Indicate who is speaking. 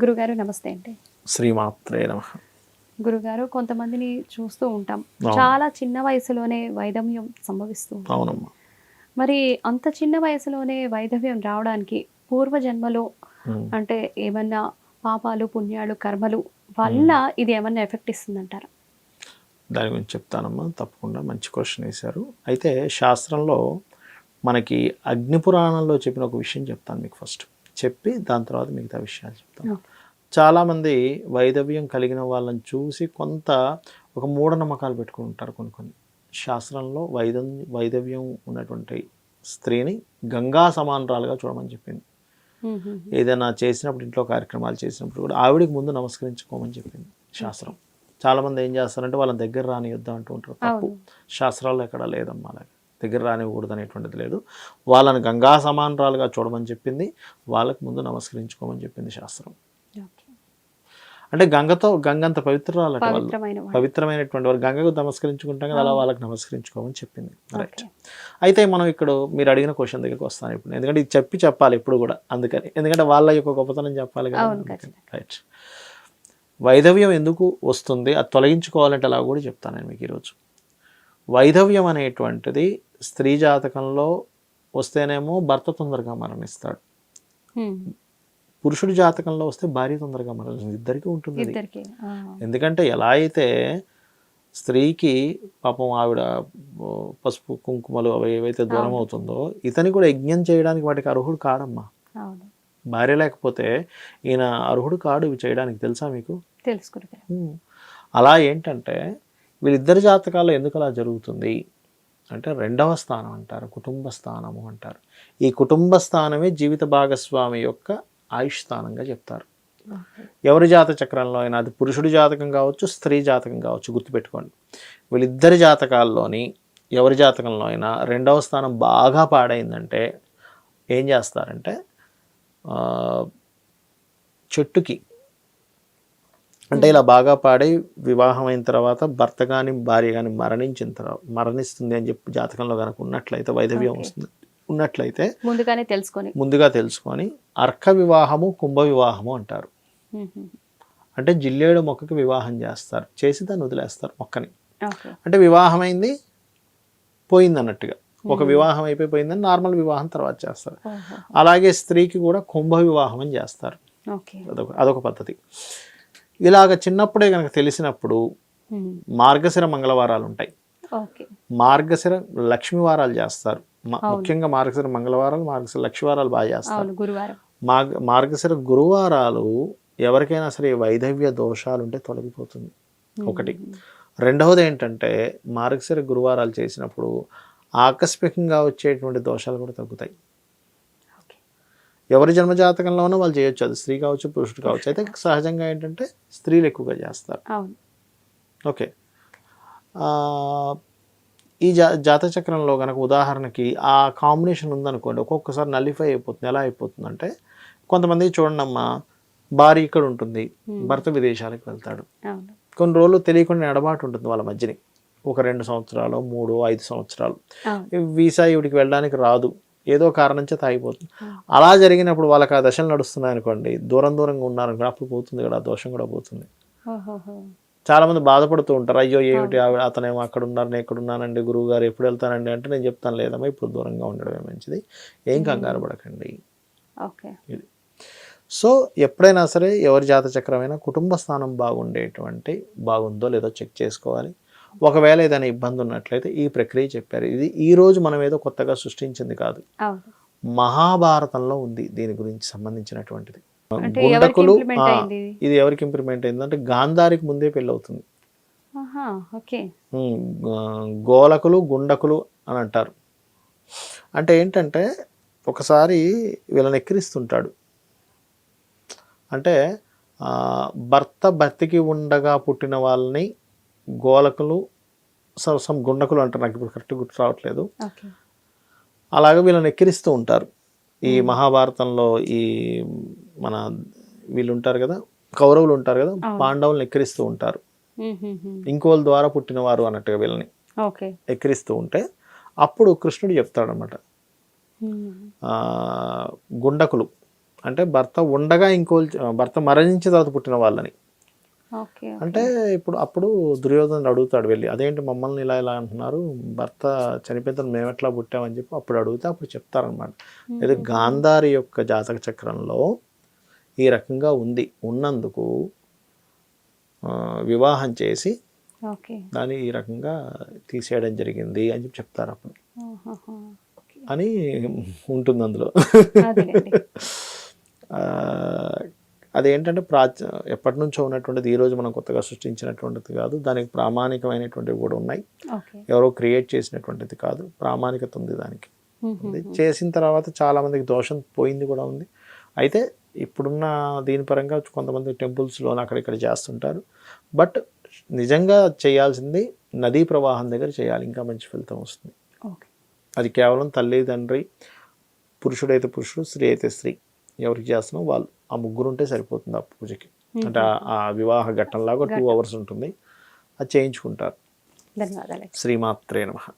Speaker 1: గురుగారు నమస్తే అండి.
Speaker 2: శ్రీమాత్రే నమ.
Speaker 1: గురుగారు కొంతమందిని చూస్తూ ఉంటాం. చాలా చిన్న వయసులోనే వైధవ్యం సంభవిస్తూ.
Speaker 2: అవునమ్మా.
Speaker 1: మరి అంత చిన్న వయసులోనే వైధవ్యం రావడానికి పూర్వజన్మలో
Speaker 2: ఉమ్.
Speaker 1: అంటే ఏమన్నా పాపాలు పుణ్యాలు కర్మలు వల్ల ఇది ఏమన్నా ఎఫెక్ట్ ఇస్తుందంటారా?
Speaker 2: దాని గురించి చెప్తానమ్మా. తప్పకుండా మంచి క్వశ్చన్ వేశారు. అయితే శాస్త్రంలో మనకి అగ్ని పురాణంలో చెప్పిన ఒక విషయం చెప్తాను మీకు ఫస్ట్. చెప్పి దాని తర్వాత మిగతా విషయాలు చెప్తాను. చాలామంది వైదవ్యం కలిగిన వాళ్ళని చూసి కొంత ఒక మూఢనమ్మకాలు పెట్టుకుని ఉంటారు కొన్ని కొన్ని. శాస్త్రంలో వైదం వైదవ్యం ఉన్నటువంటి స్త్రీని గంగా సమానరాలుగా చూడమని చెప్పింది. ఏదైనా చేసినప్పుడు ఇంట్లో కార్యక్రమాలు చేసినప్పుడు కూడా ఆవిడికి ముందు నమస్కరించుకోమని చెప్పింది శాస్త్రం. చాలా మంది ఏం చేస్తారంటే వాళ్ళ దగ్గర రానియొద్దు అంటూ ఉంటారు. తప్పు. శాస్త్రాల్లో ఎక్కడ లేదమ్మా అలాగే. దగ్గర రానివ్వకూడదు అనేటువంటిది లేదు. వాళ్ళని గంగా సమానరాలుగా చూడమని చెప్పింది. వాళ్ళకి ముందు నమస్కరించుకోమని చెప్పింది శాస్త్రం. అంటే గంగతో పవిత్రాలట
Speaker 1: పవిత్రమైన వాడు.
Speaker 2: పవిత్రమైనటువంటి వారు గంగకు నమస్కరించుకుంటాం కదా అలా వాళ్ళకి నమస్కరించుకోమని చెప్పింది. రైట్. అయితే మనం ఇక్కడ మీరు అడిగిన క్వశ్చన్ దగ్గరికి వస్తాను ఇప్పుడు. ఎందుకంటే ఇది చెప్పి చెప్పాలి ఇప్పుడు కూడా అందుకని. ఎందుకంటే వాళ్ళ యొక్క గొప్పతనం చెప్పాలి కదా. రైట్ వైధవ్యం ఎందుకు వస్తుంది? అది తొలగించుకోవాలంటే అలా కూడా చెప్తాను నేను మీకు ఈరోజు. వైధవ్యం అనేటువంటిది స్త్రీ జాతకంలో వస్తేనేమో భర్త తొందరగా మరణిస్తాడు. పురుషుడి జాతకంలో వస్తే భార్య తొందరగా మరణిస్తుంది. ఇద్దరికీ ఉంటుంది. ఎందుకంటే ఎలా అయితే స్త్రీకి పాపం ఆవిడ పసుపు కుంకుమలు అవి ఏవైతే దూరం అవుతుందో ఇతని కూడా యజ్ఞం చేయడానికి వాటికి అర్హుడు కాడమ్మా. భార్య లేకపోతే ఈయన అర్హుడు కాడు ఇవి చేయడానికి తెలుసా మీకు?
Speaker 1: తెలుసు గురుగారు.
Speaker 2: ఉమ్. అలా ఏంటంటే వీళ్ళిద్దరి జాతకాల్లో ఎందుకు అలా జరుగుతుంది? అంటే రెండవ స్థానం అంటారు కుటుంబ స్థానము అంటారు. ఈ కుటుంబ స్థానమే జీవిత భాగస్వామి యొక్క ఆయుష్ స్థానంగా చెప్తారు. ఎవరి జాత చక్రంలో అయినా అది పురుషుడి జాతకం కావచ్చు స్త్రీ జాతకం కావచ్చు గుర్తుపెట్టుకోండి వీళ్ళిద్దరి జాతకాల్లోని ఎవరి జాతకంలో అయినా రెండవ స్థానం బాగా పాడైందంటే ఏం చేస్తారంటే చెట్టుకి అంటే ఇలా బాగా పాడి వివాహం అయిన తర్వాత భర్త కానీ భార్య కానీ మరణించిన తర్వాత మరణిస్తుంది అని చెప్పి జాతకంలో కనుక ఉన్నట్లయితే వైధవ్యం. వస్తుంది ఉన్నట్లయితే
Speaker 1: ముందుగానే తెలుసుకొని.
Speaker 2: ముందుగా తెలుసుకొని అర్క వివాహము కుంభ వివాహము అంటారు. అంటే జిల్లేడు మొక్కకి వివాహం చేస్తారు. చేసి దాన్ని వదిలేస్తారు మొక్కని. అంటే వివాహం అయింది పోయింది అన్నట్టుగా ఒక వివాహం అయిపోయి పోయిందని నార్మల్ వివాహం తర్వాత చేస్తారు. అలాగే స్త్రీకి కూడా కుంభ వివాహం అని చేస్తారు.
Speaker 1: ఓకే.
Speaker 2: అదొక అదొక పద్ధతి. ఇలాగ చిన్నప్పుడే కనుక తెలిసినప్పుడు. మార్గశిర మంగళవారాలు ఉంటాయి. మార్గశిర లక్ష్మీ వారాలు చేస్తారు. ముఖ్యంగా మార్గశిర మంగళవారాలు మార్గశిర లక్ష్మీ వారాలు బాగా చేస్తారు. మార్గ మార్గశిర గురువారాలు ఎవరికైనా సరే వైధవ్య దోషాలు ఉంటే తొలగిపోతుంది. ఒకటి. రెండవది ఏంటంటే మార్గశిర గురువారాలు చేసినప్పుడు ఆకస్మికంగా వచ్చేటువంటి దోషాలు కూడా తగ్గుతాయి. ఎవరి జన్మజాతకంలో ఉన్నా వాళ్ళు చేయొచ్చు. అది స్త్రీ కావచ్చు పురుషుడు కావచ్చు. అయితే సహజంగా ఏంటంటే స్త్రీలు ఎక్కువగా చేస్తారు. ఓకే. ఈ జా జాతచక్రంలో కనుక ఉదాహరణకి ఆ కాంబినేషన్ ఉందనుకోండి ఒక్కొక్కసారి నలిఫై అయిపోతుంది. ఎలా అయిపోతుంది అంటే కొంతమంది చూడండి అమ్మా భార్య ఇక్కడ ఉంటుంది భర్త విదేశాలకు వెళ్తాడు. కొన్ని రోజులు తెలియకుండా ఎడబాటు ఉంటుంది వాళ్ళ మధ్యని. ఒక రెండు సంవత్సరాలు మూడు ఐదు సంవత్సరాలు. వీసా ఇవిడికి వెళ్ళడానికి రాదు. ఏదో కారణం చేత ఆగిపోతుంది. అలా జరిగినప్పుడు వాళ్ళకి ఆ దశలు నడుస్తున్నాయి అనుకోండి దూరం దూరంగా ఉన్నారనుకోండి అప్పుడు పోతుంది ఆ దోషం కూడా పోతుంది.
Speaker 1: ఓహోహో.
Speaker 2: చాలా మంది బాధపడుతూ ఉంటారు. అయ్యో ఏమిటి అతనేమో అక్కడ ఉన్నారు నేను ఎక్కడ ఉన్నానండి గురువు గారు ఎప్పుడు వెళ్తానండి అంటే నేను చెప్తాను లేదమ్మా ఇప్పుడు దూరంగా ఉండడమే మంచిది. ఏం కంగారు పడకండి.
Speaker 1: ఓకే.
Speaker 2: ఇది. సో ఎప్పుడైనా సరే ఎవరి జాత చక్రమైనా కుటుంబ స్థానం బాగుండేటువంటి బాగుందో లేదో చెక్ చేసుకోవాలి. ఒకవేళ ఏదైనా ఇబ్బంది ఉన్నట్లయితే ఈ ప్రక్రియ చెప్పారు. ఇది ఈ రోజు మనం ఏదో కొత్తగా సృష్టించింది కాదు. మహాభారతంలో ఉంది దీని గురించి సంబంధించినటువంటిది. గుండకులు
Speaker 1: ఇది?
Speaker 2: ఎవరికి ఇంప్లిమెంట్ అయింది? అంటే గాంధారికి ముందే పెళ్ళి అవుతుంది గోలకులు గుండకులు అని అంటారు. అంటే ఏంటంటే ఒకసారి వీళ్ళని ఎక్కిరిస్తుంటాడు. అంటే భర్త బతికి ఉండగా పుట్టిన వాళ్ళని గోలకులు స- సమ్ గుండకులు అంటారు. నాకు ఇప్పుడు కరెక్ట్ గుర్తు రావట్లేదు. అలాగే వీళ్ళని ఎక్కిరిస్తూ ఉంటారు. ఈ మహాభారతంలో ఈ మన వీళ్ళు ఉంటారు కదా కౌరవులు ఉంటారు కదా పాండవులను ఎక్కిరిస్తూ ఉంటారు. ఇంకోళ్ళ ద్వారా పుట్టినవారు అన్నట్టుగా వీళ్ళని ఎక్కిరిస్తూ ఉంటే అప్పుడు కృష్ణుడు చెప్తాడనమాట గుండకులు అంటే భర్త ఉండగా ఇంకో భర్త మరణించిన తర్వాత పుట్టిన వాళ్ళని. అంటే ఇప్పుడు అప్పుడు దుర్యోధనుడు అడుగుతాడు వెళ్ళి అదేంటి మమ్మల్ని ఇలా ఇలా అంటున్నారు? భర్త చనిపోయిన మేము ఎట్లా పుట్టామని చెప్పి అప్పుడు అడిగితే అప్పుడు చెప్తారనమాట ఇది గాంధారి యొక్క జాతక చక్రంలో ఈ రకంగా ఉంది. ఉన్నందుకు వివాహం చేసి దాన్ని ఈ రకంగా తీసేయడం జరిగింది అని చెప్పి చెప్తారు అప్పుడు. అని ఉంటుంది అందులో. అదేంటంటే ప్రాచ ఎప్పటి నుంచో ఉన్నటువంటిది ఈ రోజు మనం కొత్తగా సృష్టించినటువంటిది కాదు. దానికి ప్రామాణికమైనటువంటివి కూడా ఉన్నాయి. ఎవరో క్రియేట్ చేసినటువంటిది కాదు. ప్రామాణికత ఉంది దానికి. చేసిన తర్వాత చాలా మందికి దోషం పోయింది కూడా ఉంది. అయితే ఇప్పుడున్న దీని పరంగా కొంతమంది టెంపుల్స్లో అక్కడ ఇక్కడ చేస్తుంటారు. బట్ నిజంగా చేయాల్సింది నదీ ప్రవాహం దగ్గర చేయాలి. ఇంకా మంచి ఫలితం వస్తుంది. అది కేవలం తల్లి తండ్రి పురుషుడైతే పురుషుడు స్త్రీ అయితే స్త్రీ. ఎవరికి చేస్తున్నాం వాళ్ళు. ఆ ముగ్గురు ఉంటే సరిపోతుంది ఆ పూజకి. అంటే ఆ- ఆ వివాహ ఘట్టంలాగా టూ అవర్స్ ఉంటుంది. అది చేయించుకుంటారు.
Speaker 1: ధన్యవాదాలు.
Speaker 2: శ్రీమాత్రే నమః.